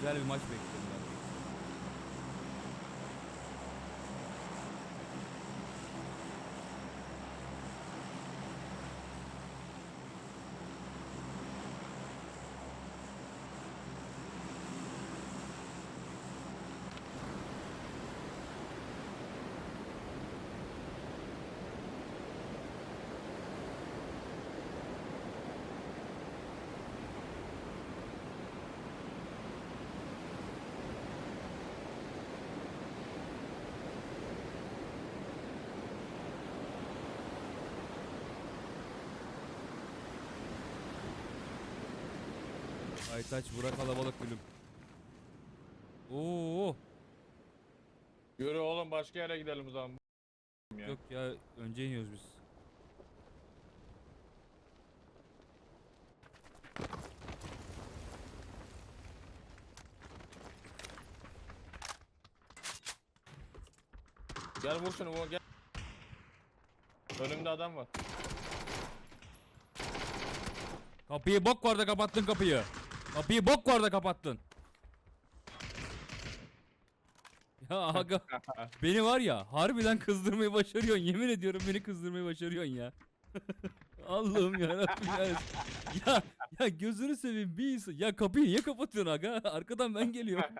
Güzel bir maç bekliyorum Aytaç bırak kalabalık gülüm. Oo Yürü oğlum başka yere gidelim o zaman. Ya. yok ya önce iniyoruz biz. Gel vur şunu vur gel. Önümde adam var. Kapıyı bok var da kapattın kapıyı. Kapıyı bok var da kapattın. Ya aga beni var ya harbiden kızdırmayı başarıyorsun. Yemin ediyorum beni kızdırmayı başarıyorsun ya. Allah'ım ya ya. Ya ya gözünü seveyim bir insan. Ya kapıyı niye kapatıyorsun aga? Arkadan ben geliyorum.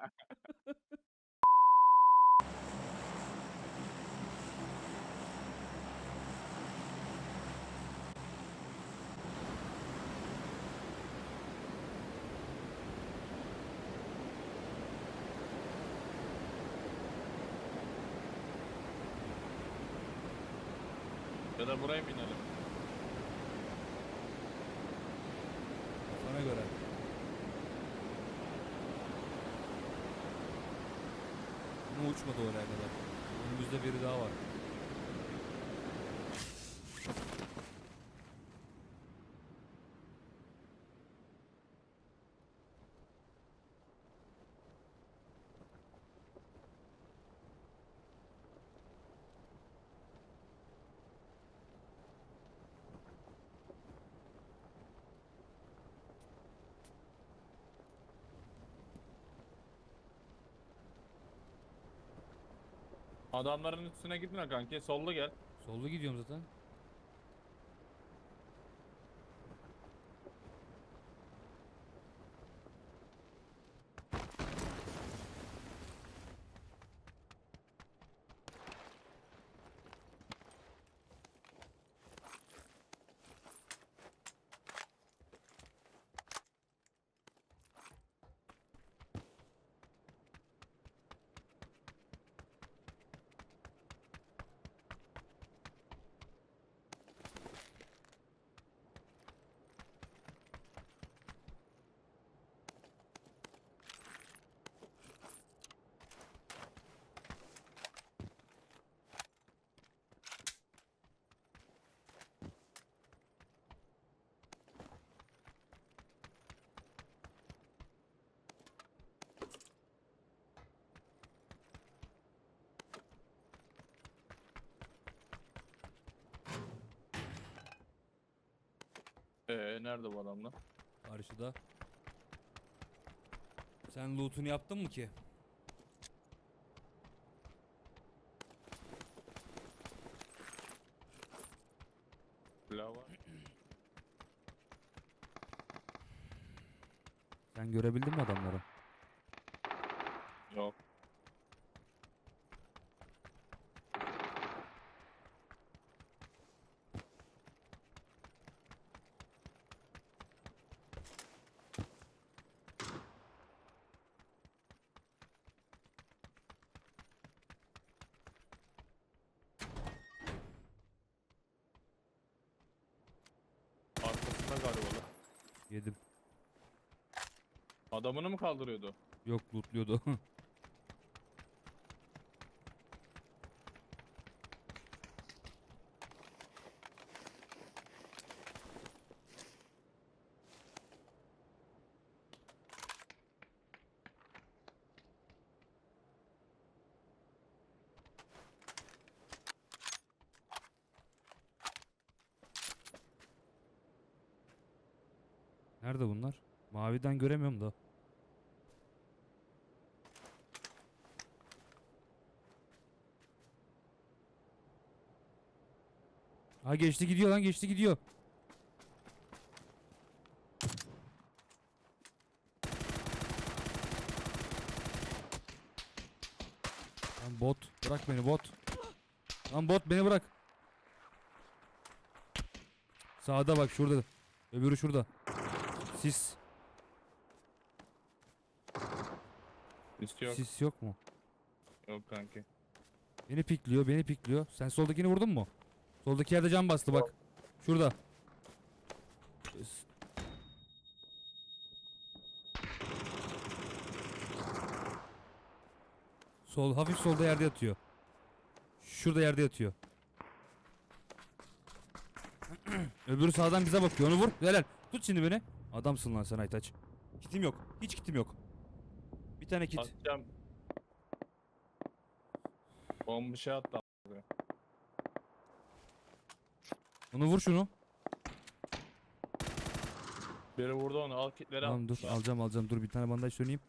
Ya da buraya mı inelim? Sana göre. Ama uçmadı oraya kadar. Önümüzde Adamların üstüne gitme kanki. Sollu gel. Sollu gidiyorum zaten. Ee nerede bu adamlar? Karşıda. Sen loot'unu yaptın mı ki? Silah var. Sen görebildin mi adamları? Yok. Arkasında galiba. lan. Yedim. Adamını mı kaldırıyordu? Yok lootluyordu. Nerede bunlar? Maviden göremiyorum da. Ha geçti gidiyor lan geçti gidiyor. Lan bot bırak beni bot. Lan bot beni bırak. Sağda bak şurada. Öbürü şurada. Sis. İstiyor. Sis yok mu? Yok kanki. Beni pikliyor, beni pikliyor. Sen soldakini vurdun mu? Soldaki yerde can bastı bak. Şurada. Sol, hafif solda yerde yatıyor. Şurada yerde yatıyor. Öbürü sağdan bize bakıyor. Onu vur. Helal. Tut şimdi beni. Adamsın lan sen Aytaç. Kitim yok. Hiç kitim yok. Bir tane kit. Atacağım. Bomba şey attı. Onu vur şunu. Biri vurdu onu. Al kitleri al. Tamam dur alacağım alacağım dur bir tane bandaj söneyim.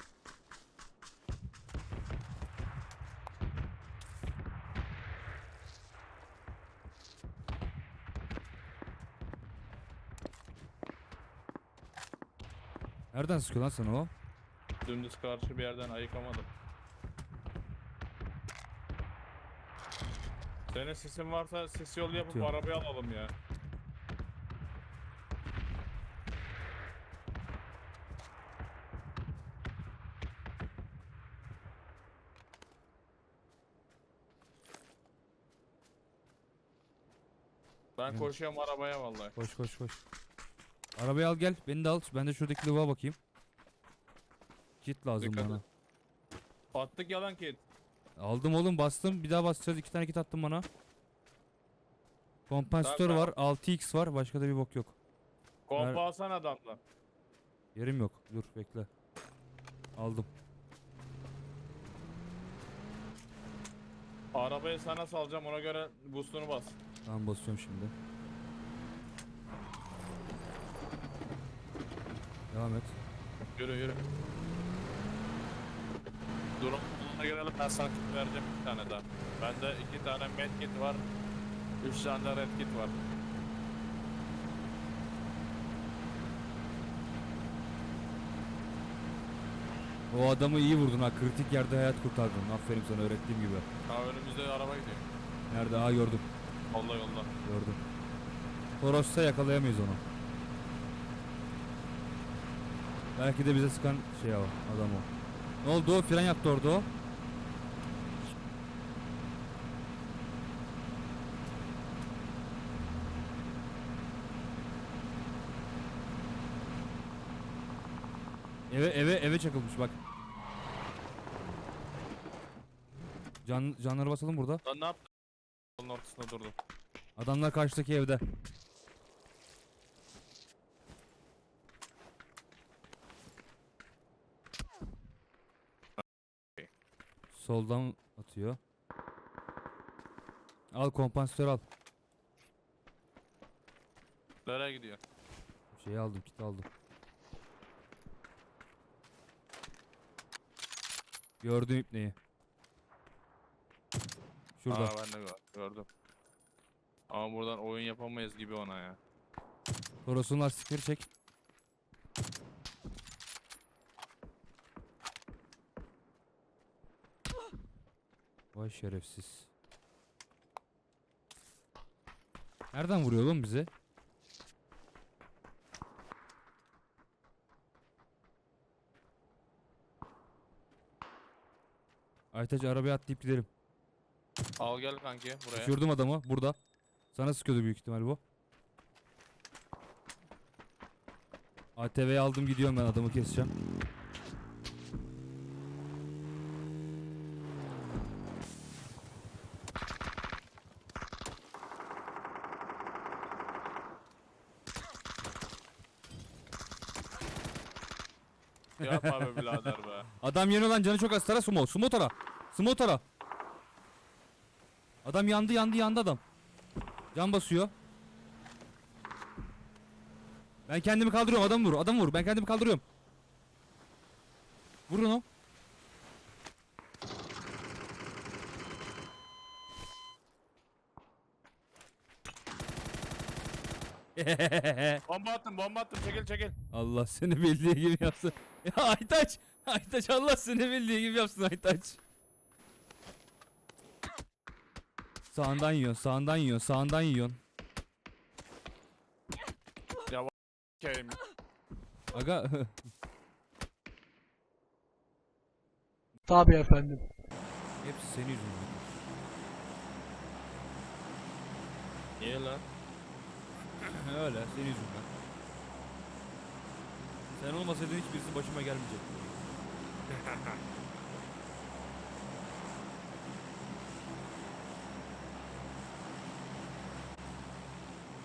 Nereden sıkıyor lan sana o? Dümdüz karşı bir yerden ayıkamadım. Senin sesin varsa ses yolu yapıp Yok. arabayı alalım ya. Ben koşuyorum arabaya vallahi. Koş koş koş. Arabayı al gel beni de al. Ben de şuradaki lavuğa bakayım. Kit lazım Dikkat bana. et. Attık yalan kit. Aldım oğlum bastım. Bir daha basacağız. iki tane kit attım bana. Kompansatör Tamam, var. 6x var. Başka da bir bok yok. Kompa alsana adamla. Yerim yok. Dur bekle. Aldım. Arabayı sana salacağım ona göre boostunu bas. Tamam basıyorum şimdi. Devam et. Yürü yürü. Durum buluna gelelim ben sana kit vereceğim bir tane daha. Bende iki tane med kit var. Üç tane de red kit var. O adamı iyi vurdun ha. Kritik yerde hayat kurtardın. Aferin sana öğrettiğim gibi. Ha önümüzde araba gidiyor. Nerede? Aa gördüm. Yolla yolla. Gördüm. Toros'ta yakalayamayız onu. Belki de bize sıkan şey o. Adam o. Ne oldu? Fren yaptı orada o. Eve eve eve çakılmış bak. Can canları basalım burada. Lan ne yaptın? Yolun ortasında durdum. Adamlar karşıdaki evde. Soldan atıyor. Al kompansatör al. Nereye gidiyor? Şeyi aldım, kit aldım. Gördüm ipneyi. Şurada. Aa ben de gör- gördüm. Ama buradan oyun yapamayız gibi ona ya. Toros'un lastikleri çek. Vay şerefsiz. Nereden vuruyor oğlum bize? Aytaç arabaya atlayıp gidelim. Al gel kanki buraya. Düşürdüm adamı burada. Sana sıkıyordu büyük ihtimal bu. ATV'yi aldım gidiyorum ben adamı keseceğim. Yapma be birader be. Adam yeni olan canı çok az. Tara sumo. Sumo tara. Tara. Adam yandı yandı yandı adam. Can basıyor. Ben kendimi kaldırıyorum. Adam vur. Adam vur. Ben kendimi kaldırıyorum. Vur onu. Bomba attım bomba attım çekil çekil. Allah seni bildiği gibi yapsın. Ya Aytaç! Aytaç Allah seni bildiği gibi yapsın Aytaç. Sağından yiyorsun, sağından yiyorsun, sağından yiyorsun. Keyim. Aga Tabii efendim. hepsi senin yüzünden. Niye lan? Öyle senin yüzünden. Sen olmasaydın hiçbirisi başıma gelmeyecek.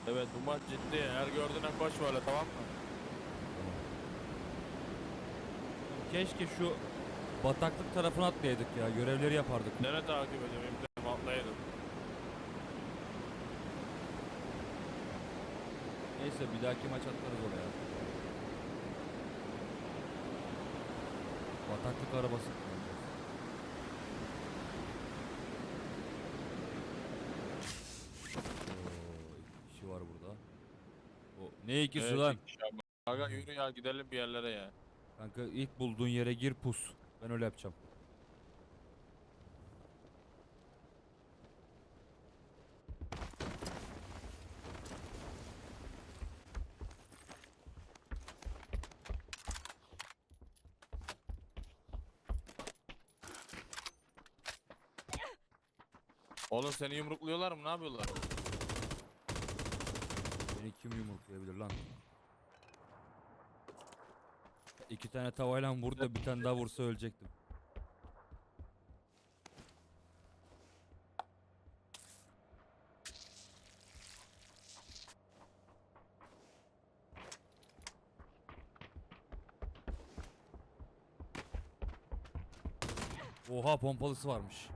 Evet bu maç ciddi. Her gördüğüne koş böyle tamam mı? Keşke şu bataklık tarafına atlayaydık ya. Görevleri yapardık. Nere takip edeyim? İmkanım atlayalım. Neyse bir dahaki maç atlarız oraya. Bataklık arabası. kullanacağız. Oo, iki kişi var burada. O ne ikisi Evet, lan? iki ama. Aga yürü ya gidelim bir yerlere ya. Kanka ilk bulduğun yere gir pus. Ben öyle yapacağım. Oğlum seni yumrukluyorlar mı? Ne yapıyorlar? Kim yumruklayabilir lan? İki tane tavayla vur da bir tane daha vursa ölecektim. Oha pompalısı varmış.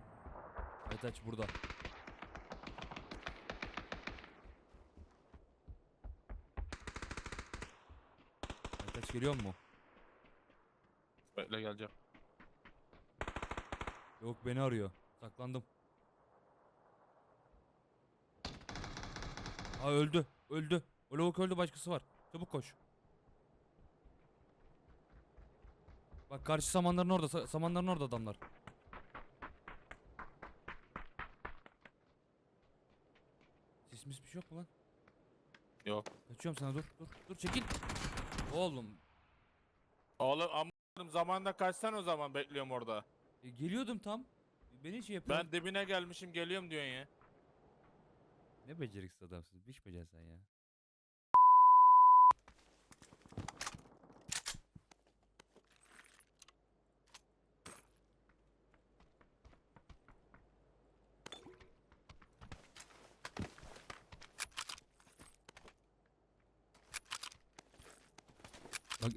Aytaç burada. Aytaç geliyor mu? Bekle geleceğim. Yok beni arıyor. Saklandım. Aa öldü. Öldü. O lavuk öldü başkası var. Çabuk koş. Bak karşı samanların orada. sa- Samanların orada adamlar. Sis mis bir şey yok mu lan? Yok. Kaçıyorum sana dur. Dur. Dur çekil. Oğlum. Oğlum amma zamanında kaçsan o zaman bekliyorum orada. e, geliyordum tam. Beni şey yapıyor. Ben dibine gelmişim geliyorum diyorsun ya. Ne beceriksiz adamsın. Biş becersen ya.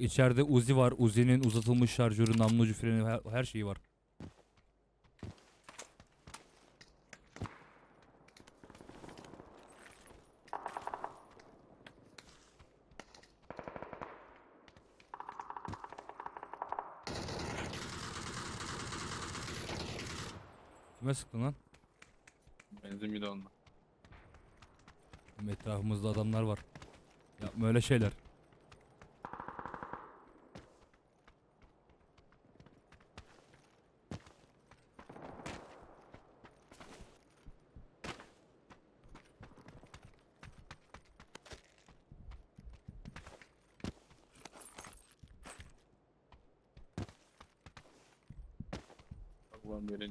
İçeride Uzi var. Uzi'nin uzatılmış şarjörü, namlucu freni her, her şeyi var. Kime sıktın lan? Benzin. Oğlum Etrafımızda adamlar var. Yapma öyle şeyler.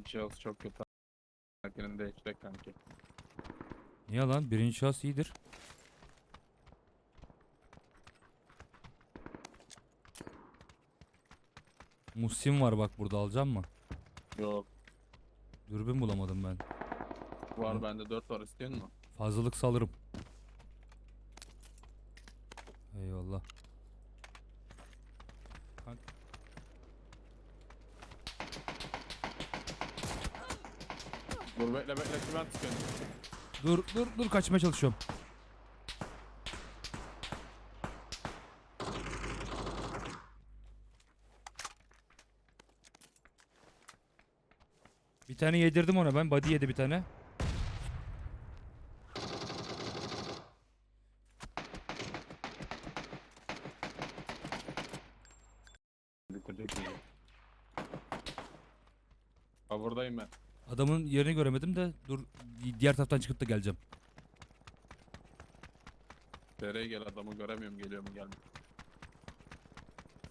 Birinci şahıs çok kötü. Herkesin değişecek kanki. Niye lan? Birinci şahıs iyidir. Musim var bak burada alacağım mı? Yok. Dürbün bulamadım ben. Var Hı. bende 4 var istiyor musun? Fazlalık salırım. Eyvallah. Dur bekle bekle kime sıkıyorsun? Dur dur dur kaçmaya çalışıyorum. Bir tane yedirdim ona ben. Body yedi bir tane. bitirecek bizi. Ha buradayım ben. Adamın yerini göremedim de dur diğer taraftan çıkıp da geleceğim. Nereye gel adamı göremiyorum geliyor mu gelmiyor.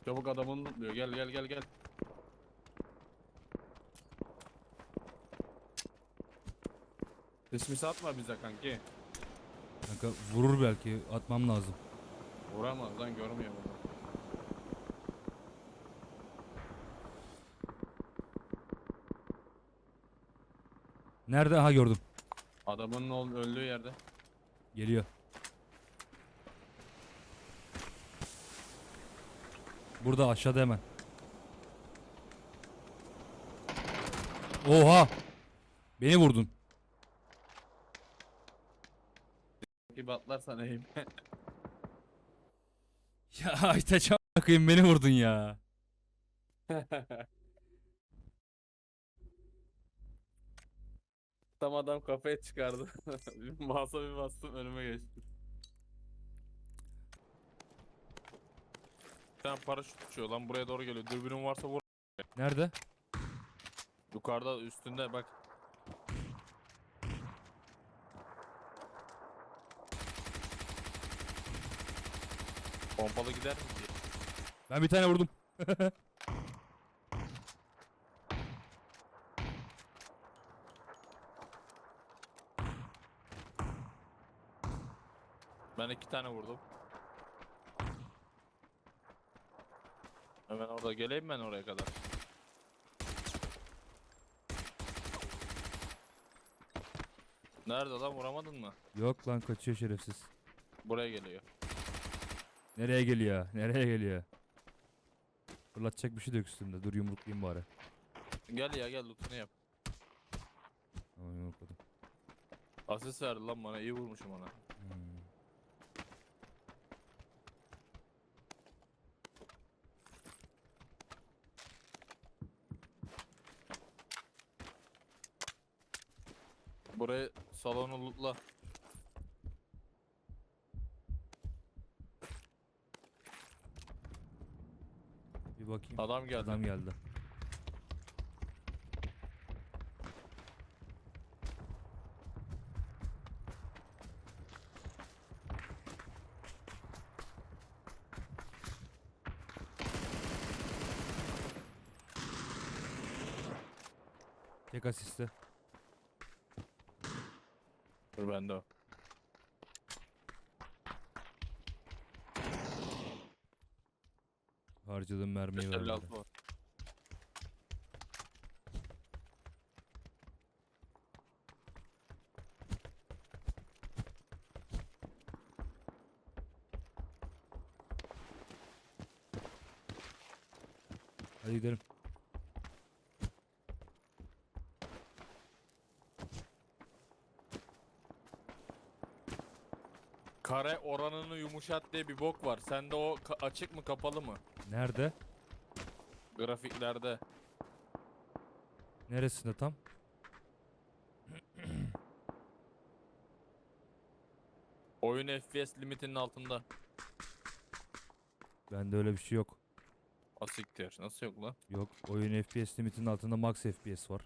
Çabuk adamını lootluyor gel gel gel gel. İsmi atma bize kanki. Kanka vurur belki atmam lazım. Vuramaz lan görmüyor bunu. Nerede? Ha gördüm. Adamın ol- öldüğü yerde. Geliyor. Burada aşağıda hemen. Oha! Beni vurdun. Gibi atlarsan eğim. Ya Aytaç bakayım beni vurdun ya. Tam adam kafaya çıkardı. Masa bir bastım önüme geçti. Bir tane paraşüt uçuyor lan buraya doğru geliyor. Dürbünün varsa vur. Nerede? Yukarıda üstünde bak. Pompalı gider mi diye. Ben bir tane vurdum. iki tane vurdum. Hemen orada geleyim ben oraya kadar. Nerede lan vuramadın mı? Yok lan kaçıyor şerefsiz. Buraya geliyor. Nereye geliyor? Nereye geliyor? Fırlatacak bir şey de yok üstümde. Dur yumruklayayım bari. Gel ya gel lootunu yap. Tamam yumrukladım. Asist verdi lan bana iyi vurmuşum ona. Burayı salonu lootla. Bir bakayım. Adam geldi. Adam geldi. Tek asiste. Dur bende o. Harcadığım mermiyi vermedi. 556 var. Hadi gidelim. Kare yumuşat diye bir bok var. Sende o açık mı kapalı mı? Nerede? Grafiklerde. Neresinde tam? Oyun FPS limitinin altında. Bende öyle bir şey yok. Asiktir. Nasıl yok lan? Yok. Oyun FPS limitinin altında max FPS var.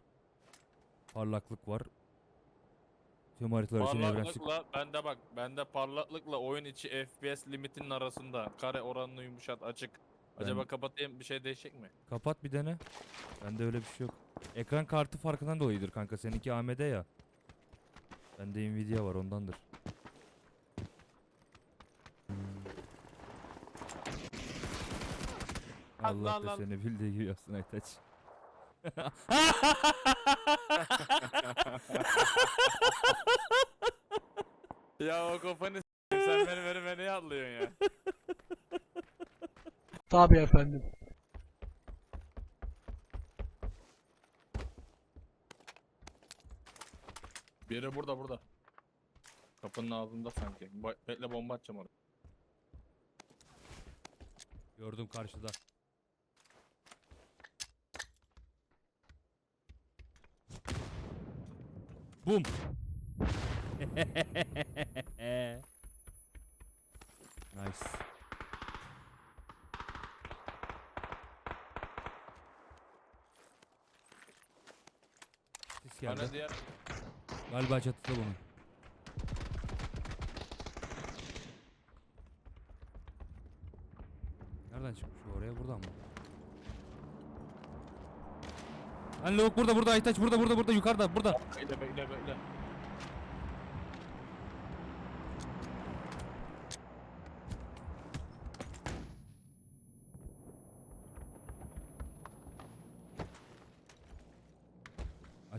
Parlaklık var. Tüm haritalar için evrensel. Parlaklıkla bende bak. Bende parlaklıkla oyun içi FPS limitinin arasında. Kare oranını yumuşat açık. Acaba Ben- kapatayım bir şey değişecek mi? Kapat bir dene. Bende öyle bir şey yok. Ekran kartı farkından dolayıdır kanka. Seninki AMD ya. Bende Nvidia var ondandır. Allah Allah da Allah. seni bildiği gibi yapsın Aytaç. Ya o kafanı s**eyim, sen beni beni beni atlıyorsun ya. Tabii efendim. Biri burada burada. Kapının ağzında sanki. Ba- Bekle bomba atacağım oraya. Gördüm karşıda. Bum. diğer Galiba çatıda bunun. Nereden çıkmış o oraya? Buradan mı? Lan lavuk burada burada Aytaç burada burada burada yukarıda burada. bekle bekle bekle.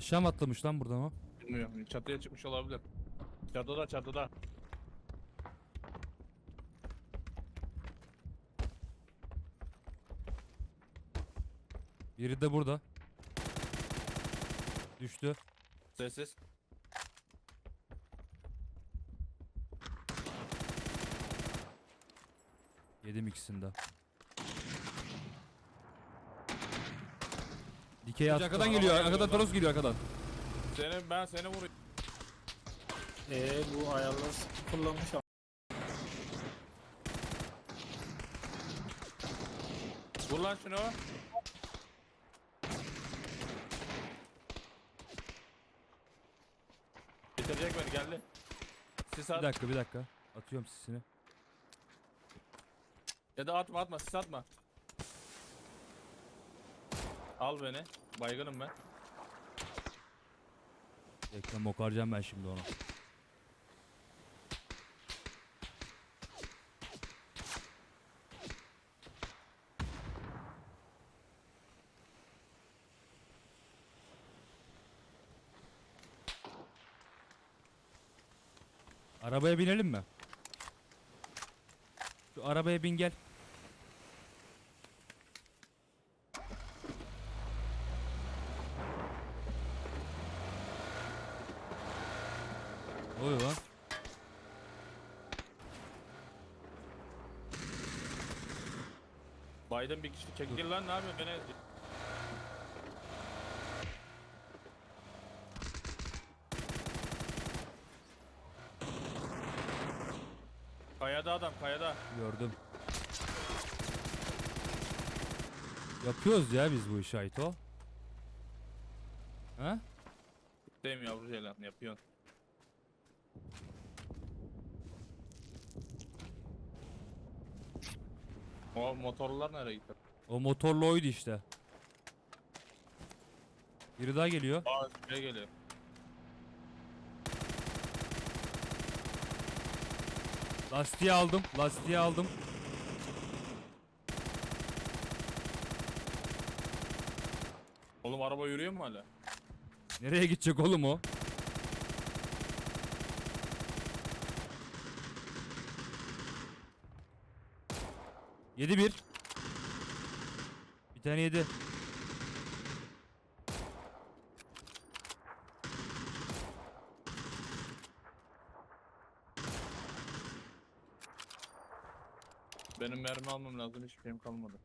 Aşağı mı atlamış lan buradan o? Bilmiyorum. Çatıya çıkmış olabilir. Çatıda çatıda. Biri de burada. Düştü. Sessiz. Yedim ikisini de. Dikey attı. Arkadan geliyor. Arkadan Toros geliyor arkadan. Seni ben seni vurayım. Eee bu ayarlar sıfırlanmış ama. Vur lan şunu. Bitirecek beni geldi. Sis Bir at. dakika bir dakika. Atıyorum sisini. Ya da atma atma sis atma. Al beni. Baygınım ben. Bekle mokaracağım ben şimdi onu. Arabaya binelim mi? Şu arabaya bin gel. Ne oluyor lan? Biden bir kişi çekil lan ne yapıyorsun beni ezdi. Kayada adam kayada. Gördüm. Yapıyoruz ya biz bu işi Ayto. Ha? Değil mi yavru ceylan yapıyorsun. O motorlular nereye gitti? O motorlu oydu işte. Biri daha geliyor. Aa şuraya geliyor. Lastiği aldım. Lastiği aldım. Oğlum araba yürüyor mu hala? Nereye gidecek oğlum o? Yedi bir. Bir tane yedi. Benim mermi almam lazım hiçbir şeyim kalmadı.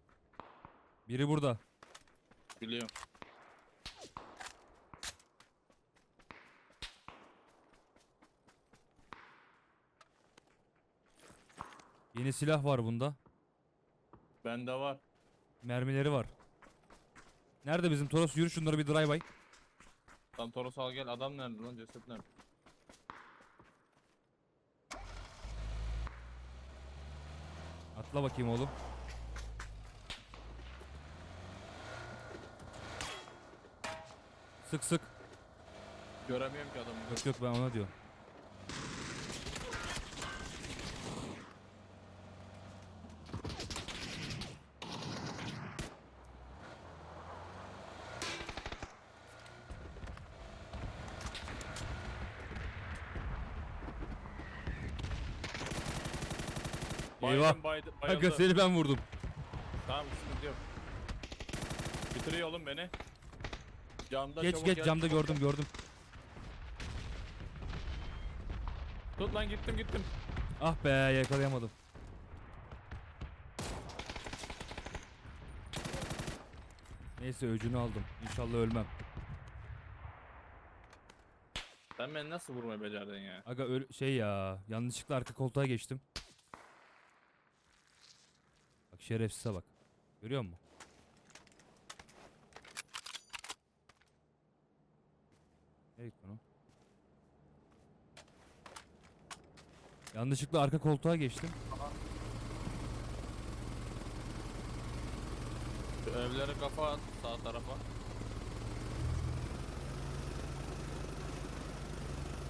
Biri burada. Biliyorum. Yeni silah var bunda. Bende var. Mermileri var. Nerede bizim Toros? Yürü şunları bir drive by. Tam Toros al gel. Adam nerede lan? Ceset nerede? Atla bakayım oğlum. Sık sık. Göremiyorum ki adamı. Yok yok ben ona diyorum. Eyvah. Baydım, baydı, Kanka seni ben vurdum. Tamam sıkıntı yok. Bitiriyor oğlum beni. Camda Geç çabuk geç gel, camda çabuk gördüm gördüm. Tut lan gittim gittim. Ah be yakalayamadım. Neyse öcünü aldım. İnşallah ölmem. Sen beni nasıl vurmayı becerdin ya? Aga öl şey ya yanlışlıkla arka koltuğa geçtim. Bak şerefsize bak. Görüyor musun? Nereye gitti? Yanlışlıkla arka koltuğa geçtim. Şu Evlere kafa at sağ tarafa.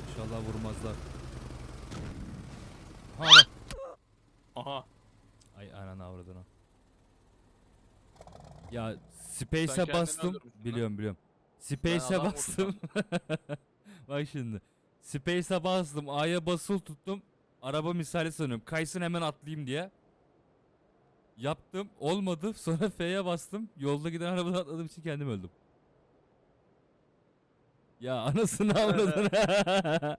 İnşallah vurmazlar. Ha bak. Aha. Ay ananı avradını. Ya Space'e kendini bastım. öldürmüşsün. Biliyorum biliyorum. Space'e adam bastım. Bak şimdi. Space'e bastım. A'ya basılı tuttum. Araba misali sanıyorum. Kaysın hemen atlayayım diye. Yaptım. Olmadı. Sonra F'ye bastım. Yolda giden arabadan atladığım için kendim öldüm. Ya anasını avradını.